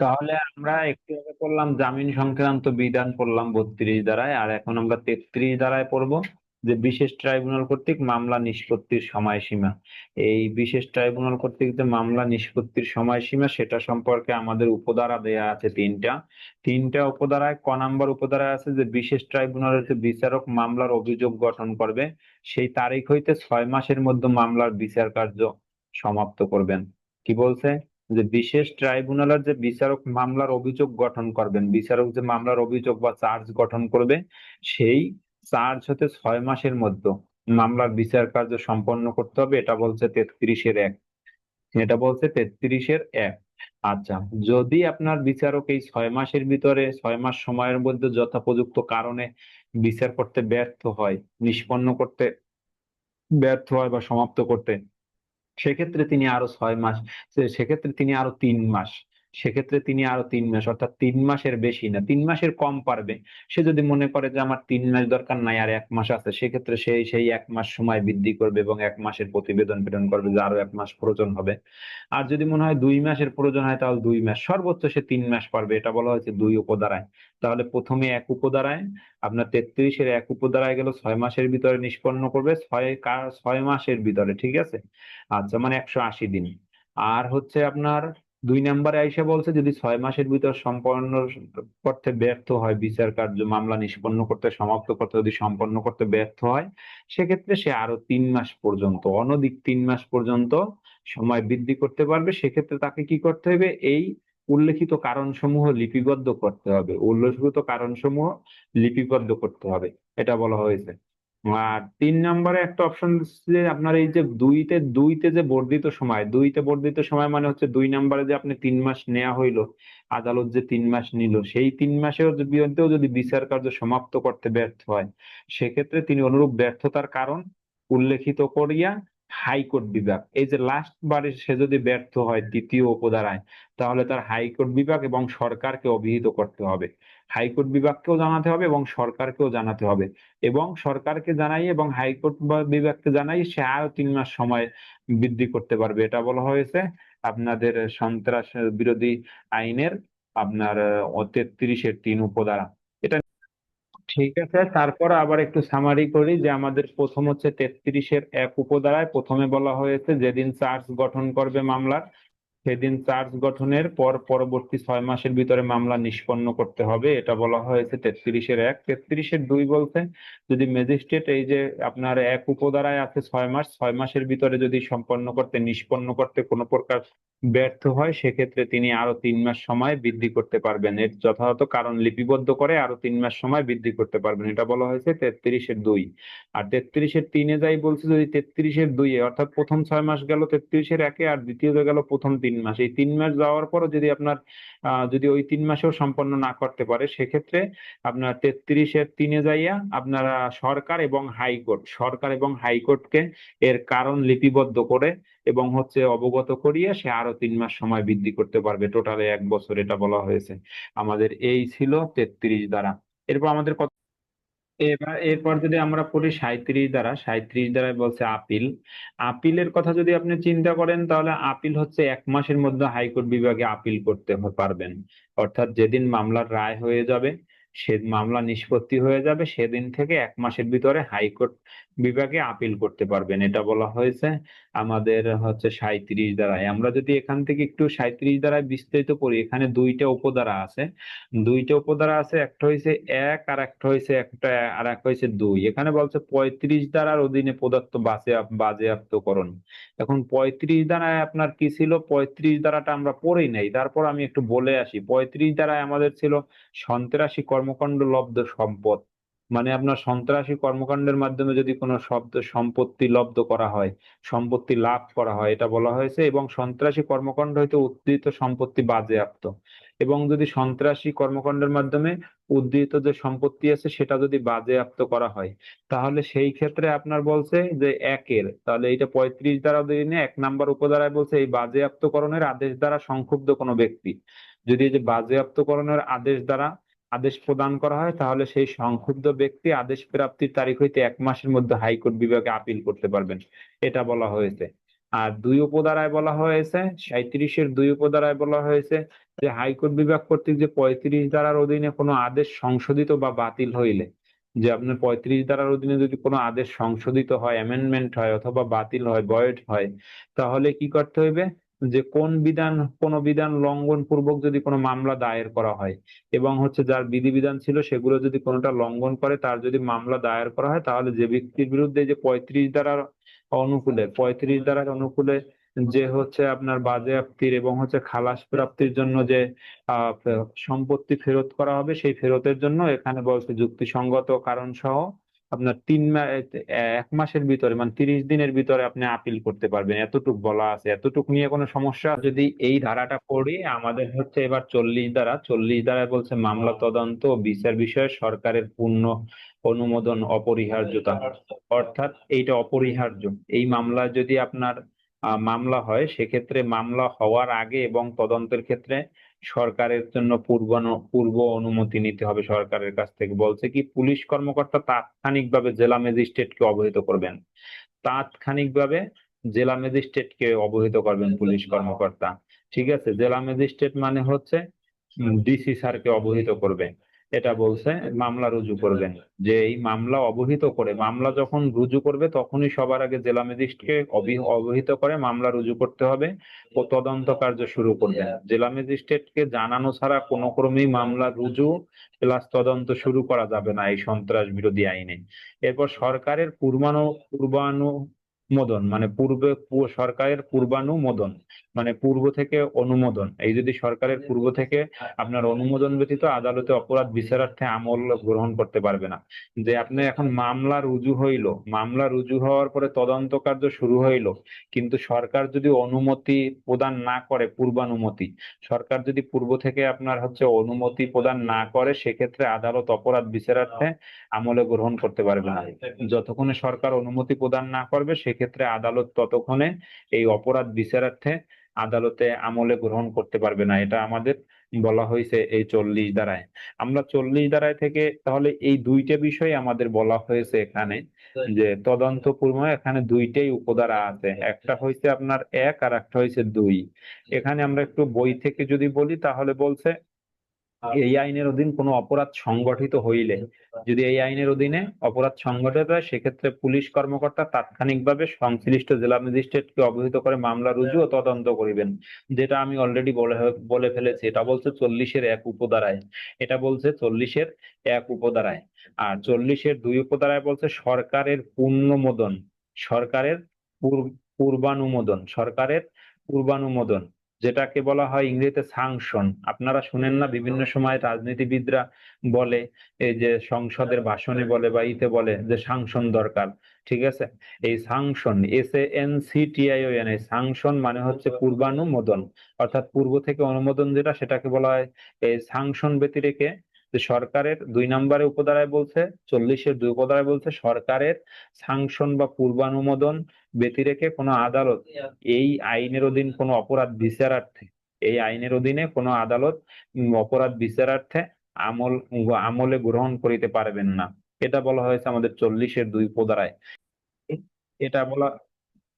তাহলে আমরা একটু আগে পড়লাম জামিন সংক্রান্ত বিধান পড়লাম বত্রিশ ধারায়, আর এখন আমরা তেত্রিশ ধারায় পড়ব যে বিশেষ ট্রাইব্যুনাল কর্তৃক মামলা নিষ্পত্তির সময়সীমা। এই বিশেষ ট্রাইব্যুনাল কর্তৃক যে মামলা নিষ্পত্তির সময়সীমা, সেটা সম্পর্কে আমাদের উপধারা দেয়া আছে তিনটা। তিনটা উপধারায়, ক নাম্বার উপধারায় আছে যে বিশেষ ট্রাইব্যুনালের যে বিচারক মামলার অভিযোগ গঠন করবে, সেই তারিখ হইতে ছয় মাসের মধ্যে মামলার বিচার কার্য সমাপ্ত করবেন। কি বলছে? যে বিশেষ ট্রাইব্যুনালের যে বিচারক মামলার অভিযোগ গঠন করবেন, বিচারক যে মামলার অভিযোগ বা চার্জ গঠন করবে, সেই চার্জ হতে ছয় মাসের মধ্যে মামলার বিচার কার্য সম্পন্ন করতে হবে, এটা বলছে তেত্রিশের এক। এটা বলছে তেত্রিশের এক। আচ্ছা যদি আপনার বিচারক এই ছয় মাসের ভিতরে, ছয় মাস সময়ের মধ্যে যথোপযুক্ত কারণে বিচার করতে ব্যর্থ হয়, নিষ্পন্ন করতে ব্যর্থ হয় বা সমাপ্ত করতে সেক্ষেত্রে তিনি আরও ছয় মাস সেক্ষেত্রে তিনি আরও তিন মাস। সেক্ষেত্রে তিনি আরও তিন মাস, অর্থাৎ তিন মাসের বেশি না, তিন মাসের কম পারবে। সে যদি মনে করে যে আমার তিন মাস দরকার নাই, আর এক মাস আছে, সেক্ষেত্রে সেই সেই এক মাস সময় বৃদ্ধি করবে এবং এক মাসের প্রতিবেদন প্রেরণ করবে যে আরও এক মাস প্রয়োজন হবে। আর যদি মনে হয় দুই মাসের প্রয়োজন হয়, তাহলে দুই মাস, সর্বোচ্চ সে তিন মাস পারবে। এটা বলা হয়েছে দুই উপধারায়। তাহলে প্রথমে এক উপধারায়, আপনার তেত্রিশের এক উপধারায় গেল, ছয় মাসের ভিতরে নিষ্পন্ন করবে, ছয় ছয় মাসের ভিতরে, ঠিক আছে? আচ্ছা মানে একশো আশি দিন। আর হচ্ছে আপনার দুই নম্বরে আইসা বলছে, যদি ছয় মাসের ভিতর সম্পন্ন করতে ব্যর্থ হয়, বিচার কার্য, মামলা নিষ্পন্ন করতে সমাপ্ত করতে যদি সম্পন্ন করতে ব্যর্থ হয়, সেক্ষেত্রে সে আরও তিন মাস পর্যন্ত, অনধিক তিন মাস পর্যন্ত সময় বৃদ্ধি করতে পারবে। সেক্ষেত্রে তাকে কি করতে হবে? এই উল্লেখিত কারণসমূহ লিপিবদ্ধ করতে হবে। উল্লেখিত কারণসমূহ লিপিবদ্ধ করতে হবে। এটা বলা হয়েছে। আর তিন নম্বরে একটা অপশন যে আপনার এই যে দুইতে দুইতে যে বর্ধিত সময়, দুইতে বর্ধিত সময় মানে হচ্ছে দুই নম্বরে যে আপনি তিন মাস নেওয়া হইল, আদালত যে তিন মাস নিল, সেই তিন মাসের বিরুদ্ধেও যদি বিচার কার্য সমাপ্ত করতে ব্যর্থ হয়, সেক্ষেত্রে তিনি অনুরূপ ব্যর্থতার কারণ উল্লেখিত করিয়া হাইকোর্ট বিভাগ। এই যে লাস্ট বারে সে যদি ব্যর্থ হয় দ্বিতীয় উপধারায়, তাহলে তার হাইকোর্ট বিভাগ এবং সরকারকে অভিহিত করতে হবে। হাইকোর্ট বিভাগকেও জানাতে হবে এবং সরকারকেও জানাতে হবে। এবং সরকারকে জানাই এবং হাইকোর্ট বিভাগকে জানাই সে আরও তিন মাস সময় বৃদ্ধি করতে পারবে। এটা বলা হয়েছে আপনাদের সন্ত্রাস বিরোধী আইনের আপনার তেত্রিশের তিন উপধারা। ঠিক আছে, তারপর আবার একটু সামারি করি যে আমাদের প্রথম হচ্ছে তেত্রিশের এক উপধারায় প্রথমে বলা হয়েছে যেদিন চার্জ গঠন করবে মামলার সেদিন চার্জ গঠনের পর পরবর্তী ছয় মাসের ভিতরে মামলা নিষ্পন্ন করতে হবে, এটা বলা হয়েছে তেত্রিশের এক। তেত্রিশের দুই বলতে যদি ম্যাজিস্ট্রেট এই যে আপনার এক উপধারায় আছে ছয় মাস, ছয় মাসের ভিতরে যদি সম্পন্ন করতে, নিষ্পন্ন করতে কোনো প্রকার ব্যর্থ হয়, সেক্ষেত্রে তিনি আরও তিন মাস সময় বৃদ্ধি করতে পারবেন। এর যথাযথ কারণ লিপিবদ্ধ করে আরও তিন মাস সময় বৃদ্ধি করতে পারবেন, এটা বলা হয়েছে তেত্রিশের দুই। আর তেত্রিশের তিনে যাই বলছে, যদি তেত্রিশের দুইয়ে, অর্থাৎ প্রথম ছয় মাস গেল তেত্রিশের একে, আর দ্বিতীয়তে গেল প্রথম তিন মাস। এই তিন মাস যাওয়ার পরও যদি আপনার যদি ওই তিন মাসেও সম্পন্ন না করতে পারে, সেক্ষেত্রে আপনার তেত্রিশের তিনে যাইয়া আপনারা সরকার এবং হাইকোর্ট, সরকার এবং হাইকোর্টকে এর কারণ লিপিবদ্ধ করে এবং হচ্ছে অবগত করিয়ে সে আরও তিন মাস সময় বৃদ্ধি করতে পারবে। টোটালে এক বছর এটা বলা হয়েছে। আমাদের এই ছিল তেত্রিশ দ্বারা। এরপর আমাদের কত এবার, এরপর যদি আমরা পড়ি সাঁইত্রিশ দ্বারা সাঁইত্রিশ দ্বারা বলছে আপিল। আপিলের কথা যদি আপনি চিন্তা করেন, তাহলে আপিল হচ্ছে এক মাসের মধ্যে হাইকোর্ট বিভাগে আপিল করতে পারবেন। অর্থাৎ যেদিন মামলার রায় হয়ে যাবে সে মামলা নিষ্পত্তি হয়ে যাবে, সেদিন থেকে এক মাসের ভিতরে হাইকোর্ট বিভাগে আপিল করতে পারবেন। এটা বলা হয়েছে আমাদের হচ্ছে সাঁইত্রিশ দ্বারায় আমরা যদি এখান থেকে একটু সাঁইত্রিশ দ্বারায় বিস্তারিত করি এখানে দুইটা উপধারা আছে। দুইটা উপধারা আছে, একটা হয়েছে এক আর একটা হয়েছে একটা, আর একটা হয়েছে দুই। এখানে বলছে পঁয়ত্রিশ দ্বারার অধীনে প্রদত্ত বাজে, বাজেয়াপ্তকরণ। এখন পঁয়ত্রিশ দ্বারায় আপনার কি ছিল? পঁয়ত্রিশ দ্বারাটা আমরা পড়েই নাই। তারপর আমি একটু বলে আসি। পঁয়ত্রিশ দ্বারায় আমাদের ছিল সন্ত্রাসী কর্মকাণ্ড লব্ধ সম্পদ। মানে আপনার সন্ত্রাসী কর্মকাণ্ডের মাধ্যমে যদি কোনো শব্দ, সম্পত্তি লব্ধ করা হয়, সম্পত্তি লাভ করা হয়, এটা বলা হয়েছে, এবং সন্ত্রাসী কর্মকাণ্ড হইতে উদ্ধৃত সম্পত্তি বাজেয়াপ্ত। এবং যদি সন্ত্রাসী কর্মকাণ্ডের মাধ্যমে উদ্ধৃত যে সম্পত্তি আছে, সেটা যদি বাজেয়াপ্ত করা হয়, তাহলে সেই ক্ষেত্রে আপনার বলছে যে একের, তাহলে এটা পঁয়ত্রিশ দ্বারা অধীনে এক নাম্বার উপধারায় বলছে এই বাজেয়াপ্তকরণের আদেশ দ্বারা সংক্ষুব্ধ কোনো ব্যক্তি। যদি এই যে বাজেয়াপ্তকরণের আদেশ দ্বারা আদেশ প্রদান করা হয়, তাহলে সেই সংক্ষুব্ধ ব্যক্তি আদেশ প্রাপ্তির তারিখ হইতে এক মাসের মধ্যে হাইকোর্ট বিভাগে আপিল করতে পারবেন। এটা বলা হয়েছে। আর দুই উপধারায় বলা হয়েছে, সাঁইত্রিশের দুই উপধারায় বলা হয়েছে যে, হাইকোর্ট বিভাগ কর্তৃক যে পঁয়ত্রিশ ধারার অধীনে কোনো আদেশ সংশোধিত বা বাতিল হইলে, যে আপনার পঁয়ত্রিশ ধারার অধীনে যদি কোনো আদেশ সংশোধিত হয় অ্যামেন্ডমেন্ট হয় অথবা বাতিল হয় ভয়েড হয়, তাহলে কি করতে হইবে? যে কোন বিধান কোন বিধান লঙ্ঘন পূর্বক যদি কোনো মামলা দায়ের করা হয় এবং হচ্ছে যার বিধিবিধান ছিল সেগুলো যদি কোনোটা লঙ্ঘন করে, তার যদি মামলা দায়ের করা হয়, তাহলে যে ব্যক্তির বিরুদ্ধে যে পঁয়ত্রিশ ধারার অনুকূলে, পঁয়ত্রিশ ধারার অনুকূলে যে হচ্ছে আপনার বাজেয়াপ্তির এবং হচ্ছে খালাস প্রাপ্তির জন্য যে সম্পত্তি ফেরত করা হবে, সেই ফেরতের জন্য এখানে বলছে যুক্তিসঙ্গত কারণ সহ আপনার তিন এক মাসের ভিতরে মানে তিরিশ দিনের ভিতরে আপনি আপিল করতে পারবেন। এতটুক বলা আছে। এতটুক নিয়ে কোনো সমস্যা? যদি এই ধারাটা পড়ি, আমাদের হচ্ছে এবার চল্লিশ ধারা, চল্লিশ ধারায় বলছে মামলা তদন্ত, বিচার বিষয়ে সরকারের পূর্ণ অনুমোদন অপরিহার্যতা। অর্থাৎ এইটা অপরিহার্য। এই মামলা যদি আপনার মামলা হয়, সেক্ষেত্রে মামলা হওয়ার আগে এবং তদন্তের ক্ষেত্রে সরকারের জন্য পূর্বানু, পূর্ব অনুমতি নিতে হবে সরকারের কাছ থেকে। বলছে কি, পুলিশ কর্মকর্তা তাৎক্ষণিকভাবে জেলা ম্যাজিস্ট্রেটকে অবহিত করবেন। তাৎক্ষণিকভাবে জেলা ম্যাজিস্ট্রেটকে অবহিত করবেন পুলিশ কর্মকর্তা। ঠিক আছে? জেলা ম্যাজিস্ট্রেট মানে হচ্ছে ডিসি স্যারকে অবহিত করবে। এটা বলছে, মামলা রুজু করবেন যে এই মামলা অবহিত করে, মামলা যখন রুজু করবে তখনই সবার আগে জেলা ম্যাজিস্ট্রেটকে অবহি- অবহিত করে মামলা রুজু করতে হবে, ও তদন্ত কার্য শুরু করবেন জেলা ম্যাজিস্ট্রেটকে জানানো ছাড়া কোনো ক্রমেই মামলা রুজু প্লাস তদন্ত শুরু করা যাবে না এই সন্ত্রাস বিরোধী আইনে। এরপর সরকারের পূর্বানু পূর্বানু পূর্বানুমোদন মানে পূর্বে সরকারের পূর্বানুমোদন মানে পূর্ব থেকে অনুমোদন। এই যদি সরকারের পূর্ব থেকে আপনার অনুমোদন ব্যতীত আদালতে অপরাধ বিচারার্থে আমল গ্রহণ করতে পারবে না। যে আপনি এখন মামলা রুজু হইল, মামলা রুজু হওয়ার পরে তদন্ত কার্য শুরু হইল, কিন্তু সরকার যদি অনুমতি প্রদান না করে, পূর্বানুমতি, সরকার যদি পূর্ব থেকে আপনার হচ্ছে অনুমতি প্রদান না করে, সেক্ষেত্রে আদালত অপরাধ বিচারার্থে আমলে গ্রহণ করতে পারবে না। যতক্ষণে সরকার অনুমতি প্রদান না করবে সেক্ষেত্রে আদালত ততক্ষণে এই অপরাধ বিচারার্থে আদালতে আমলে গ্রহণ করতে পারবে না এটা আমাদের বলা হয়েছে এই চল্লিশ ধারায়। আমরা চল্লিশ ধারায় থেকে তাহলে এই দুইটা বিষয় আমাদের বলা হয়েছে এখানে যে তদন্ত পূর্ব এখানে দুইটাই উপধারা আছে একটা হয়েছে আপনার এক আর একটা হয়েছে দুই। এখানে আমরা একটু বই থেকে যদি বলি তাহলে বলছে এই আইনের অধীন কোনো অপরাধ সংগঠিত হইলে, যদি এই আইনের অধীনে অপরাধ সংগঠিত হয়, সেক্ষেত্রে পুলিশ কর্মকর্তা তাৎক্ষণিকভাবে সংশ্লিষ্ট জেলা ম্যাজিস্ট্রেটকে অবহিত করে মামলা রুজু ও তদন্ত করিবেন। যেটা আমি অলরেডি বলে বলে ফেলেছি। এটা বলছে চল্লিশের এক উপধারায়। এটা বলছে চল্লিশের এক উপধারায়। আর চল্লিশের দুই উপধারায় বলছে সরকারের পূর্ণমোদন। সরকারের পূর্ব- পূর্বানুমোদন। সরকারের পূর্বানুমোদন। যেটাকে বলা হয় ইংরেজিতে সাংশন আপনারা শুনেন না, বিভিন্ন সময় রাজনীতিবিদরা বলে, এই যে সংসদের ভাষণে বলে বা ইতে বলে যে সাংশন দরকার, ঠিক আছে? এই sanction S A N C T I O N এই সাংশন মানে হচ্ছে পূর্বানুমোদন, অর্থাৎ পূর্ব থেকে অনুমোদন যেটা, সেটাকে বলা হয়, এই সাংশন ব্যতিরেকে যে সরকারের দুই নম্বরে উপধারায় বলছে, চল্লিশের দুই উপধারায় বলছে, সরকারের সাংশন বা পূর্বানুমোদন ব্যতিরেকে কোনো আদালত, এই আইনের অধীন কোনো অপরাধ বিচারার্থে, এই আইনের অধীনে কোনো আদালত অপরাধ বিচারার্থে আমল, আমলে গ্রহণ করিতে পারবেন না। এটা বলা হয়েছে আমাদের চল্লিশের দুই উপধারায়। এটা বলা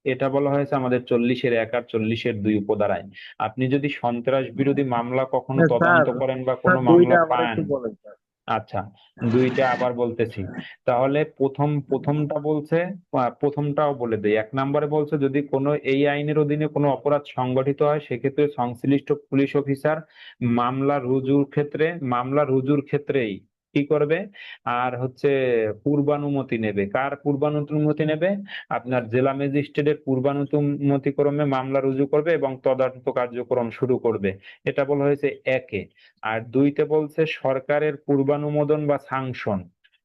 এটা বলা হয়েছে আমাদের চল্লিশের এক আর চল্লিশের দুই উপধারায় আপনি যদি সন্ত্রাস বিরোধী মামলা কখনো হ্যাঁ, তদন্ত করেন বা কোনো মামলা আবার পান। আচ্ছা দুইটা আবার বলতেছি। তাহলে প্রথম প্রথমটা বলছে প্রথমটাও বলে দেই। এক নম্বরে বলছে যদি কোনো এই আইনের অধীনে কোনো অপরাধ সংগঠিত হয় সেক্ষেত্রে সংশ্লিষ্ট পুলিশ অফিসার মামলা রুজুর ক্ষেত্রে মামলা রুজুর ক্ষেত্রেই কি করবে? আর হচ্ছে পূর্বানুমতি নেবে। কার পূর্বানুমতি নেবে? আপনার জেলা ম্যাজিস্ট্রেটের পূর্বানুমতি ক্রমে মামলা রুজু করবে এবং তদন্ত কার্যক্রম শুরু করবে। এটা বলা হয়েছে একে। আর দুইতে বলছে সরকারের পূর্বানুমোদন বা সাংশন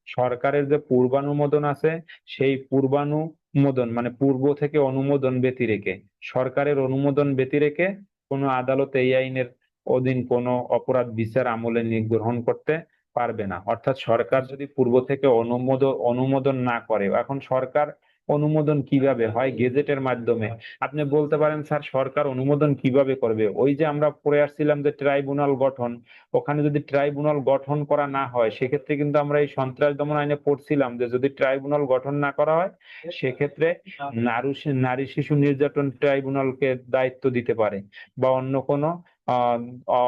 সরকারের যে পূর্বানুমোদন আছে, সেই পূর্বানুমোদন মানে পূর্ব থেকে অনুমোদন ব্যতিরেকে সরকারের অনুমোদন ব্যতিরেকে কোনো আদালত এই আইনের অধীন কোনো অপরাধ বিচার আমলে গ্রহণ করতে পারবে না। অর্থাৎ সরকার যদি পূর্ব থেকে অনুমোদন অনুমোদন না করে, এখন সরকার অনুমোদন কীভাবে হয় গেজেটের মাধ্যমে? আপনি বলতে পারেন, স্যার, সরকার অনুমোদন কীভাবে করবে? ওই যে আমরা পড়ে আসছিলাম যে ট্রাইব্যুনাল গঠন, ওখানে যদি ট্রাইব্যুনাল গঠন করা না হয়, সেক্ষেত্রে কিন্তু আমরা এই সন্ত্রাস দমন আইনে পড়ছিলাম যে যদি ট্রাইব্যুনাল গঠন না করা হয়, সেক্ষেত্রে নারী নারী শিশু নির্যাতন ট্রাইব্যুনালকে দায়িত্ব দিতে পারে, বা অন্য কোনো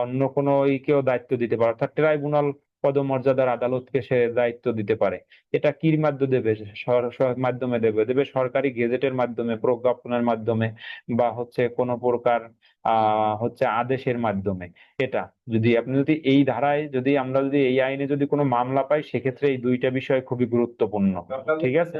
অন্য কোনো ইকেও দায়িত্ব দিতে পারে। অর্থাৎ ট্রাইব্যুনাল পদমর্যাদার আদালতকে সে দায়িত্ব দিতে পারে। এটা কির মাধ্যমে দেবে? মাধ্যমে দেবে? দেবে সরকারি গেজেটের মাধ্যমে প্রজ্ঞাপনের মাধ্যমে বা হচ্ছে কোনো প্রকার আহ হচ্ছে আদেশের মাধ্যমে। এটা যদি আপনি যদি এই ধারায় যদি আমরা যদি এই আইনে যদি কোনো মামলা পাই সেক্ষেত্রে এই দুইটা বিষয় খুবই গুরুত্বপূর্ণ। ঠিক আছে?